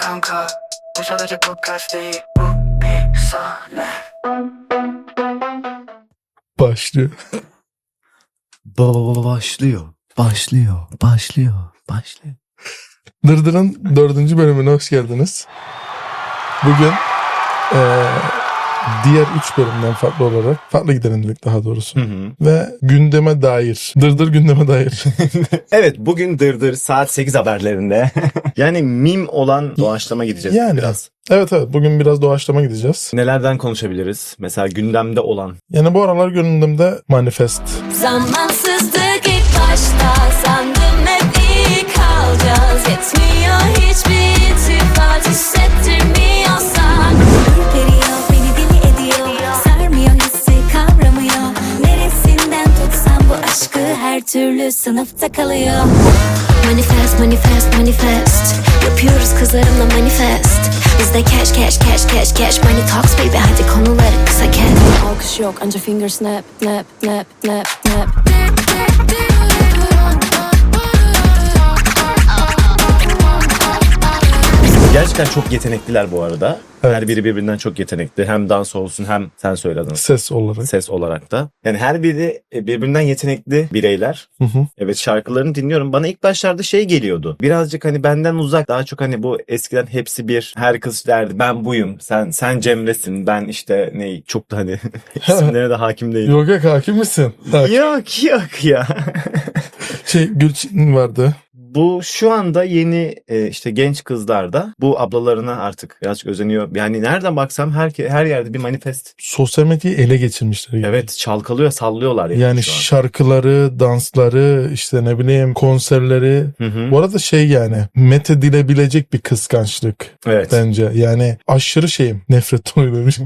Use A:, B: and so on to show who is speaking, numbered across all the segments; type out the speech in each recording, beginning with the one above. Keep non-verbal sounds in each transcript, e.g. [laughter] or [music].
A: kanka Bu sadece podcast değil Bu bir sahne
B: Başlıyor.
C: Ba- başlıyor. Başlıyor. Başlıyor. Başlıyor.
B: Dırdır'ın dördüncü bölümüne hoş geldiniz. Bugün eee, diğer üç bölümden farklı olarak, farklı gidelim dedik daha doğrusu.
C: Hı hı.
B: Ve gündeme dair, Dırdır gündeme dair. [laughs]
C: evet bugün dırdır saat 8 haberlerinde. [laughs] yani mim olan doğaçlama gideceğiz
B: Yani.
C: biraz.
B: evet evet bugün biraz doğaçlama gideceğiz.
C: Nelerden konuşabiliriz? Mesela gündemde olan.
B: Yani bu aralar gündemde manifest.
D: Zamansızlık ilk başta sandım hep iyi kalacağız Yetmiyor hiçbir sınıfta kalıyor. Manifest manifest manifest. Yapıyoruz kızlarımla manifest. Bizde cash cash cash cash cash. Money talks baby. Hadi konuları kısa kes. Alkış yok. Anca finger snap nap nap nap nap
C: Gerçekten çok yetenekliler bu arada.
B: Evet.
C: Her biri birbirinden çok yetenekli. Hem dans olsun hem sen söyledin
B: Ses olarak.
C: ses olarak da. Yani her biri e, birbirinden yetenekli bireyler.
B: Hı hı.
C: Evet şarkılarını dinliyorum. Bana ilk başlarda şey geliyordu. Birazcık hani benden uzak. Daha çok hani bu eskiden hepsi bir her kız derdi. Ben buyum. Sen sen Cemre'sin. Ben işte ne çok da hani [laughs] isimlere de hakim değilim.
B: Yok yok hakim misin? Hakim.
C: Yok yok ya.
B: Şey Gülçin vardı.
C: Bu şu anda yeni e, işte genç kızlar da bu ablalarına artık birazcık özeniyor. Yani nereden baksam her her yerde bir manifest.
B: Sosyal medyayı ele geçirmişler. gibi.
C: Evet çalkalıyor sallıyorlar yani,
B: Yani şarkıları, dansları, işte ne bileyim konserleri.
C: Hı hı.
B: Bu arada şey yani met edilebilecek bir kıskançlık
C: Evet.
B: bence. Yani aşırı şeyim. [laughs] Nefret demiş.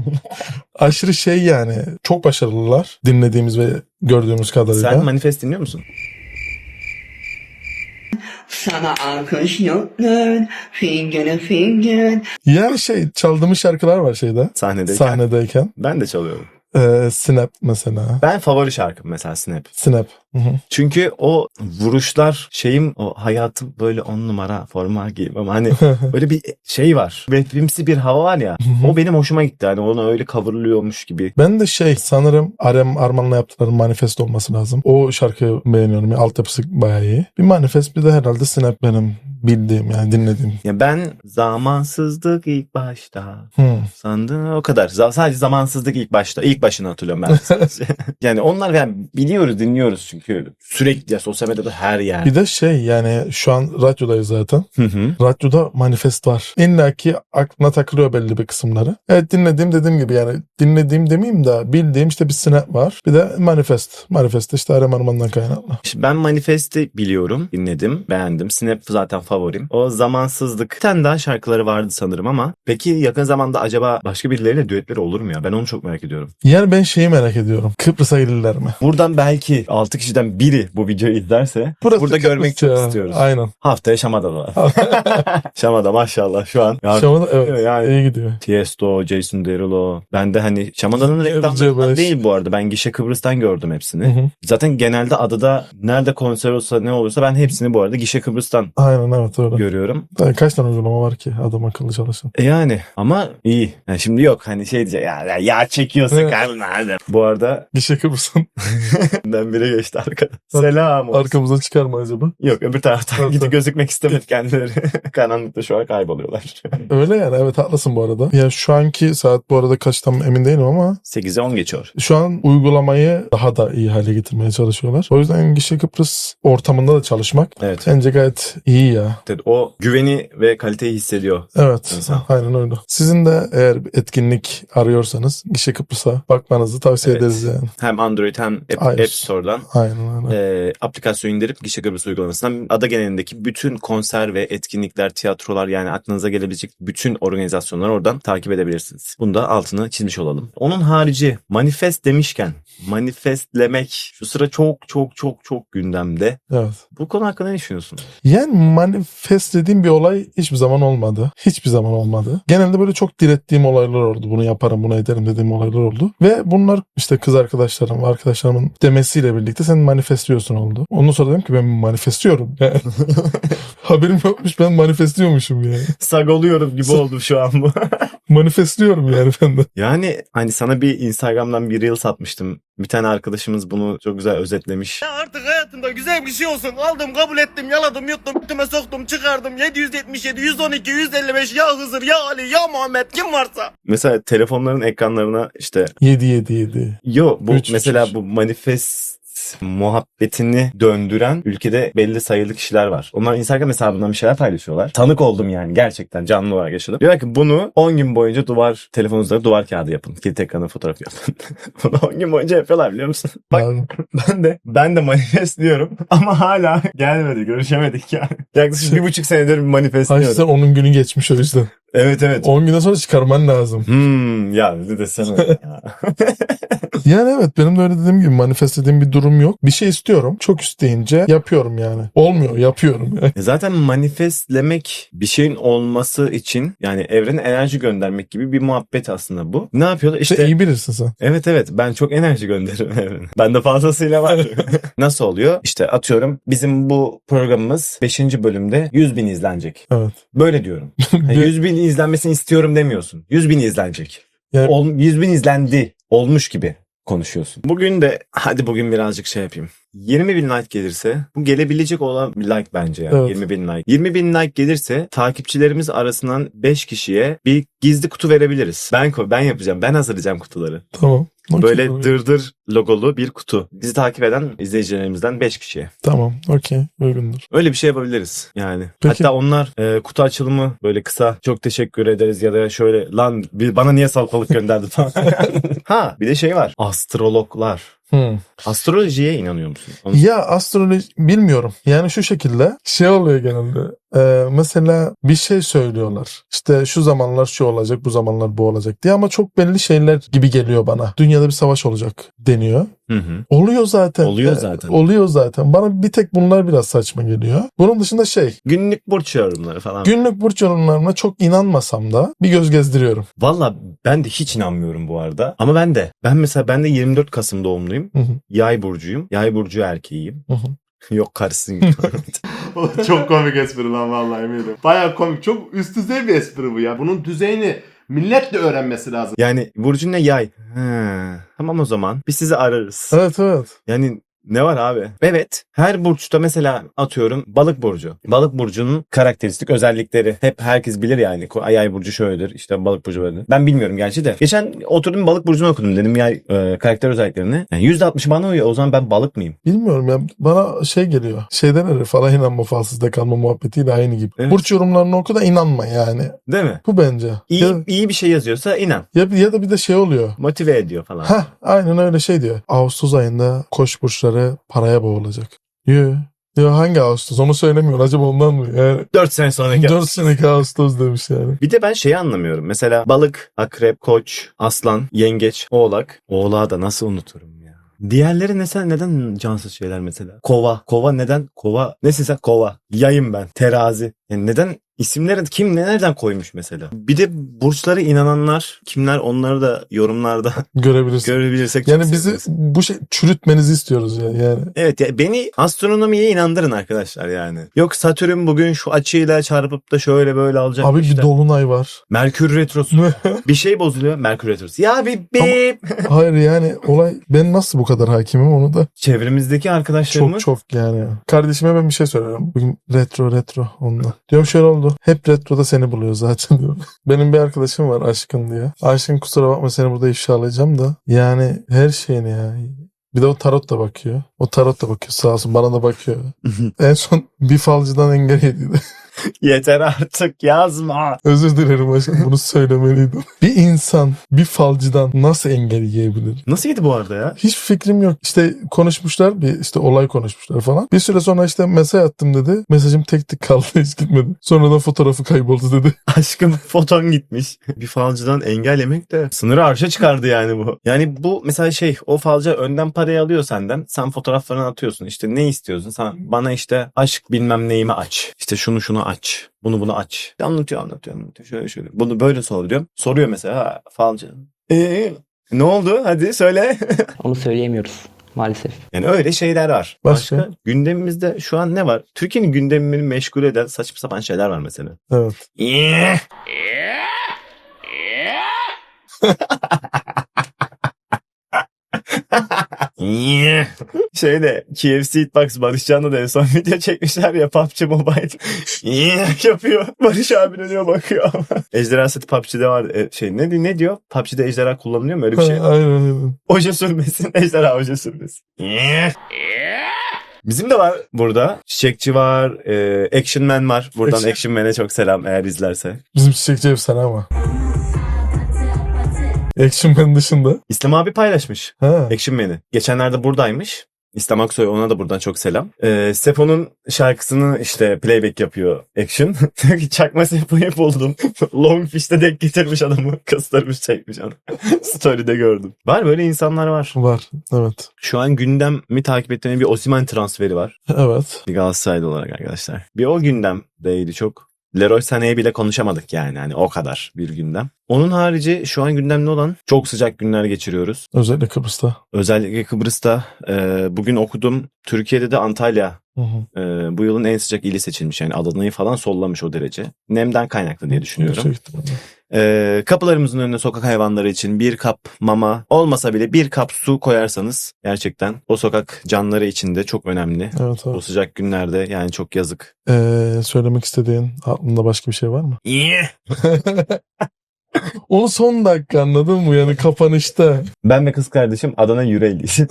B: aşırı şey yani. Çok başarılılar dinlediğimiz ve gördüğümüz kadarıyla.
C: Sen manifest dinliyor musun?
E: Sana alkış yoktur, finger finger.
B: yani şey çaldığımız şarkılar var şeyde.
C: Sahnedeyken.
B: Sahnedeyken.
C: Ben de çalıyorum.
B: Ee, Snap mesela.
C: Ben favori şarkım mesela Snap.
B: Snap. Hı hı.
C: Çünkü o vuruşlar şeyim o hayatım böyle on numara forma giyim ama hani [laughs] böyle bir şey var. Rapimsi bir hava var ya. o benim hoşuma gitti. Hani onu öyle kavuruluyormuş gibi.
B: Ben de şey sanırım Arem Arman'la yaptıkları manifest olması lazım. O şarkıyı beğeniyorum. Yani altyapısı bayağı iyi. Bir manifest bir de herhalde Snap benim bildiğim yani dinlediğim.
C: Ya ben zamansızlık ilk başta.
B: Hı.
C: Sandın o kadar. Z- sadece zamansızlık ilk başta. İlk başını hatırlıyorum ben. [laughs] yani onlar yani biliyoruz dinliyoruz çünkü sürekli ya sosyal medyada her yer.
B: Bir de şey yani şu an radyodayız zaten.
C: Hı hı.
B: Radyoda manifest var. İlla ki aklına takılıyor belli bir kısımları. Evet dinlediğim dediğim gibi yani dinlediğim demeyeyim de bildiğim işte bir snap var. Bir de manifest. Manifest işte Arem Arman'dan kaynaklı.
C: İşte ben Manifest'i biliyorum, dinledim, beğendim. Snap zaten favorim. O zamansızlık. Bir tane daha şarkıları vardı sanırım ama peki yakın zamanda acaba başka birileriyle düetleri olur mu ya? Ben onu çok merak ediyorum.
B: Yani ben şeyi merak ediyorum. Kıbrıs'a gelirler mi?
C: Buradan belki 6 kişiden biri bu videoyu izlerse
B: Burası
C: burada görmek çok
B: Kıbrıs
C: istiyoruz.
B: Aynen.
C: Haftaya Şamada'dalar. [laughs] [laughs] Şamada maşallah şu an. Ya,
B: Şamada evet.
C: Yani-
B: iyi gidiyor.
C: Tiesto, Jason Derulo. Ben de hani Şamada'nın reklamlarından değil bu arada. Ben Gişe Kıbrıs'tan gördüm hepsini.
B: Hı hı.
C: Zaten genelde adada nerede konser olsa ne olursa ben hepsini bu arada Gişe Kıbrıs'tan
B: Aynen evet öyle.
C: görüyorum.
B: Daha Kaç tane uygulama var ki adam akıllı çalışın.
C: E Yani ama iyi. Yani şimdi yok hani şey diyecek ya, ya yağ çekiyorsun
B: Evet.
C: nerede? Bu arada [laughs]
B: Gişe Kıbrıs'ın [laughs]
C: ben biri geçti arkada. Selam olsun.
B: arkamızdan çıkar mı acaba?
C: Yok öbür taraftan
B: Evet,
C: gidip
B: evet.
C: gözükmek istemedi kendileri. [laughs] Karanlıkta şu an kayboluyorlar.
B: Öyle yani evet haklısın bu arada. Ya şu anki saat bu arada kaç tam emin değilim ama
C: 8'e 10 geçiyor.
B: şu an uygulamayı daha da iyi hale getirmeye çalışıyorlar. O yüzden Gişe Kıbrıs ortamında da çalışmak
C: Evet.
B: bence gayet iyi ya.
C: Evet, O güveni ve kaliteyi hissediyor.
B: Evet
C: İnsan.
B: aynen öyle. Sizin de eğer bir etkinlik arıyorsanız Gişe Kıbrıs'a bakmanızı tavsiye
C: Evet.
B: ederiz yani.
C: Hem Android hem App,
B: Aynen.
C: App Store'dan
B: Aynen öyle.
C: e, aplikasyon indirip Gişe Kıbrıs uygulamasından ada genelindeki bütün konser ve etkinlikler, tiyatrolar yani aklınıza gelebilecek bütün organizasyonları oradan takip edebilirsiniz. Bunu da altını çizmiş olalım. Onun harici manifest demişken manifestlemek şu sıra çok çok çok çok gündemde.
B: Evet.
C: Bu konu hakkında ne düşünüyorsun?
B: Yani man- manifest dediğim bir olay hiçbir zaman olmadı. Hiçbir zaman olmadı. Genelde böyle çok direttiğim olaylar oldu. Bunu yaparım, bunu ederim dediğim olaylar oldu. Ve bunlar işte kız arkadaşlarım, arkadaşlarımın demesiyle birlikte sen manifestliyorsun oldu. Ondan sonra dedim ki ben manifestliyorum. Yani [laughs] Haberim yokmuş ben manifestliyormuşum yani.
C: Sag oluyorum gibi oldu şu an bu. [laughs]
B: Manifestliyorum yani ben de.
C: yani hani sana bir Instagram'dan bir reel satmıştım. Bir tane arkadaşımız bunu çok güzel özetlemiş.
F: Artık hayatımda güzel bir şey olsun. Aldım, kabul ettim, yaladım, yuttum, bütüme soktum, çıkardım. 777, 112, 155, ya Hızır, ya Ali, ya Muhammed kim varsa.
C: Mesela telefonların ekranlarına işte
B: 7 7 7.
C: Yo bu
B: Üç,
C: mesela
B: üç.
C: bu manifest muhabbetini döndüren ülkede belli sayılı kişiler var. Onlar Instagram hesabından bir şeyler paylaşıyorlar. Tanık oldum yani gerçekten canlı olarak yaşadım. Diyorlar ki bunu 10 gün boyunca duvar telefonunuzda duvar kağıdı yapın. Kilit ekranı fotoğraf yapın. [laughs] bunu 10 gün boyunca yapıyorlar biliyor musun? [laughs] Bak
B: Yani [laughs]
C: ben de ben de manifest diyorum ama hala gelmedi görüşemedik yani. Yaklaşık bir buçuk senedir manifest diyorum.
B: onun günü geçmiş o yüzden.
C: Evet evet.
B: 10 günden sonra çıkarman lazım.
C: Hmm, ya ne desene ya. [laughs]
B: Yani evet benim de öyle dediğim gibi manifest dediğim bir durum yok. Bir şey istiyorum. Çok isteyince yapıyorum yani. Olmuyor yapıyorum. Yani.
C: E Zaten manifestlemek bir şeyin olması için yani evrene enerji göndermek gibi bir muhabbet aslında bu. Ne yapıyorlar?
B: İşte
C: İşte
B: iyi bilirsin sen.
C: evet evet ben çok enerji gönderirim [laughs] evrene. Bende fazlasıyla var. [laughs] Nasıl oluyor? İşte atıyorum bizim bu programımız 5. bölümde 100 bin izlenecek.
B: Evet.
C: Böyle diyorum. Yani
B: Bir-
C: 100 bin izlenmesini istiyorum demiyorsun. 100 bin izlenecek.
B: Yani-
C: Ol, 100 bin izlendi. Olmuş gibi konuşuyorsun. Bugün de hadi bugün birazcık şey yapayım. 20 bin like gelirse bu gelebilecek olan bir like bence yani
B: Evet.
C: 20 bin like. 20 bin like gelirse takipçilerimiz arasından 5 kişiye bir gizli kutu verebiliriz. Ben ben yapacağım. Ben hazırlayacağım kutuları.
B: Tamam. Okey.
C: Böyle dırdır logolu bir kutu. Bizi takip eden izleyicilerimizden 5 kişiye.
B: Tamam. Okey. Uygundur.
C: Öyle bir şey yapabiliriz yani.
B: Peki.
C: Hatta onlar e, kutu açılımı böyle kısa çok teşekkür ederiz ya da şöyle lan bir, bana niye salatalık gönderdin falan. [laughs] ha bir de şey var. Astrologlar.
B: Hmm.
C: Astrolojiye inanıyor musun? Onu-
B: Ya astroloji bilmiyorum. Yani şu şekilde şey oluyor genelde. Ee, mesela bir şey söylüyorlar. İşte şu zamanlar şu olacak, bu zamanlar bu olacak diye ama çok belli şeyler gibi geliyor bana. Dünyada bir savaş olacak deniyor.
C: Hı hı.
B: Oluyor zaten.
C: Oluyor
B: Ee,
C: zaten.
B: oluyor zaten. Bana bir tek bunlar biraz saçma geliyor. Bunun dışında şey,
C: Günlük burç yorumları falan.
B: günlük burç yorumlarına çok inanmasam da bir göz gezdiriyorum.
C: Valla ben de hiç inanmıyorum bu arada. Ama ben de. Ben mesela ben de 24 Kasım doğumluyum.
B: Hı hı.
C: Yay burcuyum. Yay burcu erkeğiyim.
B: Hı hı.
C: Yok karısın. [laughs] [laughs]
G: O çok komik espri lan vallahi eminim. Baya komik. Çok üst düzey bir espri bu ya. Bunun düzeyini millet de öğrenmesi lazım.
C: yani burcun ne yay? Ha, tamam o zaman. Biz sizi ararız.
B: Evet evet.
C: Yani ne var abi? Evet. Her burçta mesela atıyorum balık burcu. Balık burcunun karakteristik özellikleri. Hep herkes bilir yani. Ko- Yay burcu şöyledir. işte balık burcu böyledir. Ben bilmiyorum gerçi de. Geçen oturdum balık burcunu okudum. Dedim yay e, karakter özelliklerini. Yani %60 bana uyuyor. O zaman ben balık mıyım?
B: Bilmiyorum ya bana şey geliyor. Şeyden öyle falan inanma falsızda kalma muhabbetiyle aynı gibi.
C: Evet.
B: Burç yorumlarını oku da inanma yani.
C: Değil mi?
B: Bu bence.
C: İyi,
B: Ya,
C: iyi bir şey yazıyorsa inan.
B: ya, ya da bir de şey oluyor.
C: Motive ediyor falan.
B: Ha aynen öyle şey diyor. Ağustos ayında koç burçları paraya boğulacak. Yo. Ya hangi Ağustos? Onu söylemiyor. Acaba ondan mı? Yani
C: 4 sene sonraki.
B: 4 seneki Ağustos demiş yani.
C: Bir de ben şeyi anlamıyorum. Mesela balık, akrep, koç, aslan, yengeç, oğlak. Oğlağı da nasıl unuturum ya. Diğerleri mesela neden cansız şeyler mesela? Kova. Kova neden? Kova. Nesin sen? Kova. Yayım ben. Terazi. Yani neden isimleri kim nereden koymuş mesela? Bir de burçlara inananlar kimler onları da yorumlarda [laughs]
B: Görebilirsin.
C: görebilirsek
B: yani bizi
C: seviniriz.
B: bu şey çürütmenizi istiyoruz ya yani.
C: Evet ya beni astronomiye inandırın arkadaşlar yani. Yok Satürn bugün şu açıyla çarpıp da şöyle böyle alacak.
B: Abi
C: işte.
B: bir dolunay var.
C: Merkür retrosu. [laughs] bir şey bozuluyor. Merkür retrosu. Ya bir bip. [laughs]
B: Hayır yani olay ben nasıl bu kadar hakimim onu da
C: Çevremizdeki arkadaşlarımız
B: çok çok yani. Kardeşime ben bir şey söylüyorum. Bugün retro retro onunla. Diyorum şöyle oldu. Hep retroda seni buluyor zaten diyorum. [laughs] Benim bir arkadaşım var Aşkın diye. Aşkın kusura bakma seni burada ifşalayacağım da. Yani her şeyini ya. Bir de o tarot da bakıyor. O tarot da bakıyor sağ olsun bana da bakıyor. en son bir falcıdan engel yediydi. [laughs] [laughs]
C: Yeter artık yazma.
B: Özür dilerim aşkım bunu söylemeliydim. [laughs] Bir insan bir falcıdan nasıl engel yiyebilir?
C: Nasıl yedi bu arada ya?
B: Hiç fikrim yok. İşte konuşmuşlar bir işte olay konuşmuşlar falan. Bir süre sonra işte mesaj attım dedi. Mesajım tek tek kaldı hiç gitmedi. Sonradan fotoğrafı kayboldu dedi. [laughs]
C: Aşkım foton gitmiş. Bir falcıdan engel yemek de sınırı arşa çıkardı yani bu. Yani bu mesela şey o falcı önden parayı alıyor senden. Sen fotoğraflarını atıyorsun. İşte ne istiyorsun? Sen bana işte aşk bilmem neyimi aç. İşte şunu şunu aç. Bunu bunu aç. Anlatıyor anlatıyor anlatıyor. Şöyle şöyle. Bunu böyle soruyorum. Soruyor mesela ha, falcı. Ee, ne oldu? Hadi söyle. [laughs]
H: Onu söyleyemiyoruz maalesef.
C: Yani öyle şeyler var.
B: Başka?
C: gündemimizde şu an ne var? Türkiye'nin gündemini meşgul eden saçma sapan şeyler var mesela.
B: Evet. [laughs] [laughs]
C: Şeyde KFC Hitbox Barış Can'la da en son video çekmişler ya PUBG Mobile. [laughs] yapıyor. Barış abi dönüyor bakıyor. ejderha seti PUBG'de var. E, şey ne, ne diyor? PUBG'de ejderha kullanılıyor mu öyle bir şey?
B: Aynen aynen.
C: Oje sürmesin. [laughs] Ejderha oje sürmesin. Bizim de var burada. Çiçekçi var. E, Action Man var. Buradan
B: Action-
C: Action Man'e çok selam eğer izlerse.
B: Bizim çiçekçi efsane ama. Action Man dışında.
C: İslam abi paylaşmış.
B: Ha.
C: Action Man'i. Geçenlerde buradaymış. İslam Aksoy ona da buradan çok selam. Ee, Sefo'nun şarkısını işte playback yapıyor Action. [laughs] Çakma Sefo'yu buldum. [laughs] Longfish'te denk getirmiş adamı. [laughs] Kıstırmış çekmiş onu. Story'de gördüm. Var böyle insanlar var.
B: Var. Evet.
C: Şu an gündemi takip ettiğim bir Osimhen transferi var.
B: Evet.
C: Bir Galatasaraylı olarak arkadaşlar. Bir o gündemdeydi çok. Leroy Sané'ye bile konuşamadık yani. Hani o kadar bir gündem. Onun harici şu an gündemde olan çok sıcak günler geçiriyoruz.
B: Özellikle Kıbrıs'ta.
C: Özellikle Kıbrıs'ta e, bugün okudum. Türkiye'de de Antalya
B: Hı hı.
C: e, bu yılın en sıcak ili seçilmiş. Yani Adana'yı falan sollamış o derece. Nemden kaynaklı diye düşünüyorum.
B: İhtimalle.
C: E, kapılarımızın önüne sokak hayvanları için bir kap mama olmasa bile bir kap su koyarsanız gerçekten o sokak canları için de çok önemli.
B: Evet
C: O
B: evet.
C: sıcak günlerde yani çok yazık.
B: Ee, söylemek istediğin aklında başka bir şey var mı?
C: İyi. [laughs]
B: Onu son dakika anladın mı? Yani kapanışta.
C: Ben ve kız kardeşim Adana Yüreğliyiz. [laughs]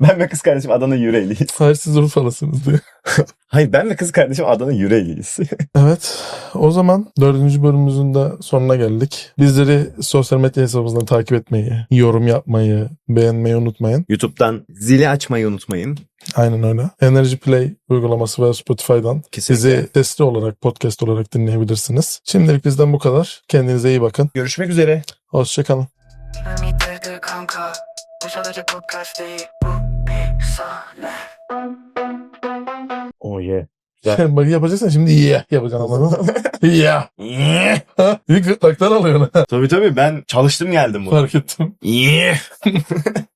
C: Ben ve kız kardeşim Adana Yüreğliyiz.
B: Siz Urfalısınız diye. [laughs]
C: Hayır ben ve kız kardeşim Adana Yüreğliyiz. [laughs]
B: Evet. O zaman dördüncü bölümümüzün de sonuna geldik. Bizleri sosyal medya hesabımızdan takip etmeyi, yorum yapmayı, beğenmeyi unutmayın.
C: YouTube'dan zili açmayı unutmayın.
B: Aynen öyle. Energy Play uygulaması ve Spotify'dan
C: Kesinlikle.
B: bizi sesli olarak, podcast olarak dinleyebilirsiniz. Şimdilik bizden bu kadar. Kendinize iyi bakın.
C: Görüşmek üzere.
B: Hoşçakalın.
A: Bu sadece podcast değil Bu bir sahne
C: Oh yeah.
B: Bak yapacaksan şimdi yeah yapacaksın anladın mı? yeah. İyi gırtlaktan alıyorsun ha.
C: tabii tabii ben çalıştım geldim buraya.
B: Fark ettim.
C: Yeah. [laughs]